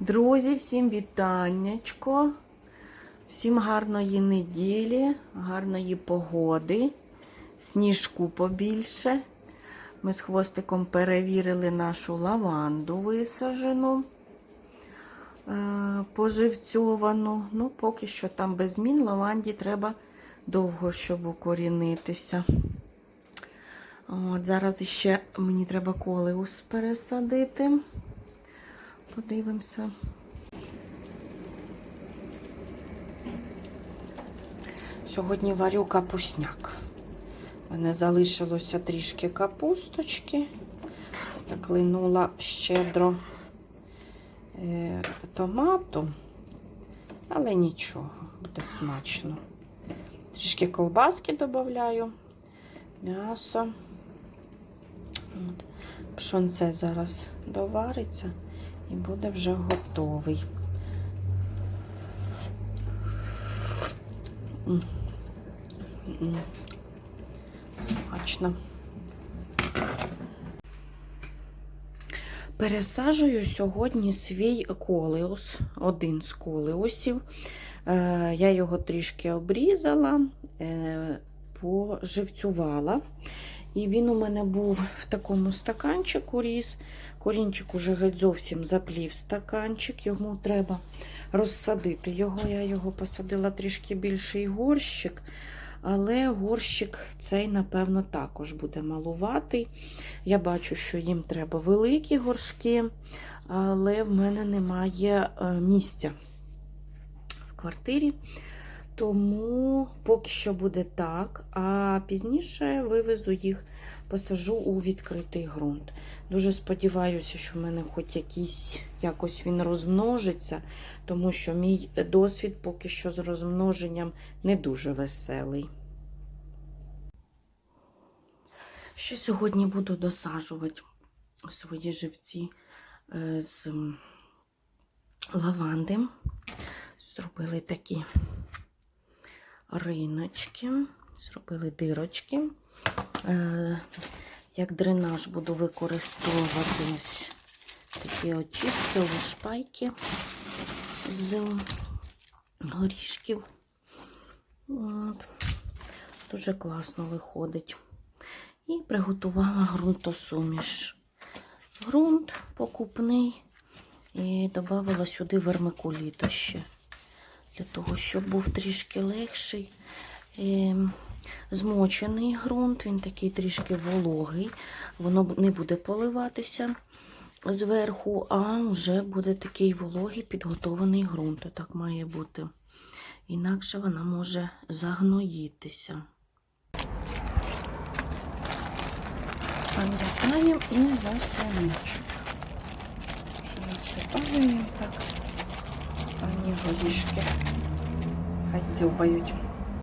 Друзі, всім вітаннячко. Всім гарної неділі, гарної погоди, сніжку побільше. Ми з хвостиком перевірили нашу лаванду висаджену, е, поживцьовану. Ну, поки що там без змін лаванді треба довго, щоб укорінитися. От, Зараз іще мені треба колеус пересадити. Подивимося. Сьогодні варю капусняк. У мене залишилося трішки капусточки. Так линула щедро е, томату, але нічого, буде смачно. Трішки ковбаски додаю, м'ясо. Пшонце зараз довариться і буде вже готовий. Смачно. Пересаджую сьогодні свій колеус, один з колеусів. Е, Я його трішки обрізала, е, поживцювала. І він у мене був в такому стаканчику ріс. Корінчик уже геть зовсім заплів стаканчик. Йому треба розсадити його. Я його посадила трішки більший горщик. Але горщик цей, напевно, також буде малуватий. Я бачу, що їм треба великі горшки, але в мене немає е, місця в квартирі. Тому поки що буде так, а пізніше вивезу їх, посажу у відкритий ґрунт. Дуже сподіваюся, що в мене хоч якийсь якось він розмножиться, тому що мій досвід поки що з розмноженням не дуже веселий. Ще сьогодні буду досаджувати свої живці е, з лаванди. Зробили такі риночки, зробили дирочки. Е, Як дренаж буду використовувати такі очистки, шпайки з горішків. От. Дуже класно виходить. І приготувала ґрунтосуміш. Грунт покупний і додала сюди вермикуліту ще для того, щоб був трішки легший. Ем, Змочений ґрунт, він такий трішки вологий, воно не буде поливатися зверху, а вже буде такий вологий підготований ґрунт. Так має бути. Інакше вона може загноїтися. Пам'ятаємо і засиночок. Насипаємо так. Останні горішки. Хай дзьобають.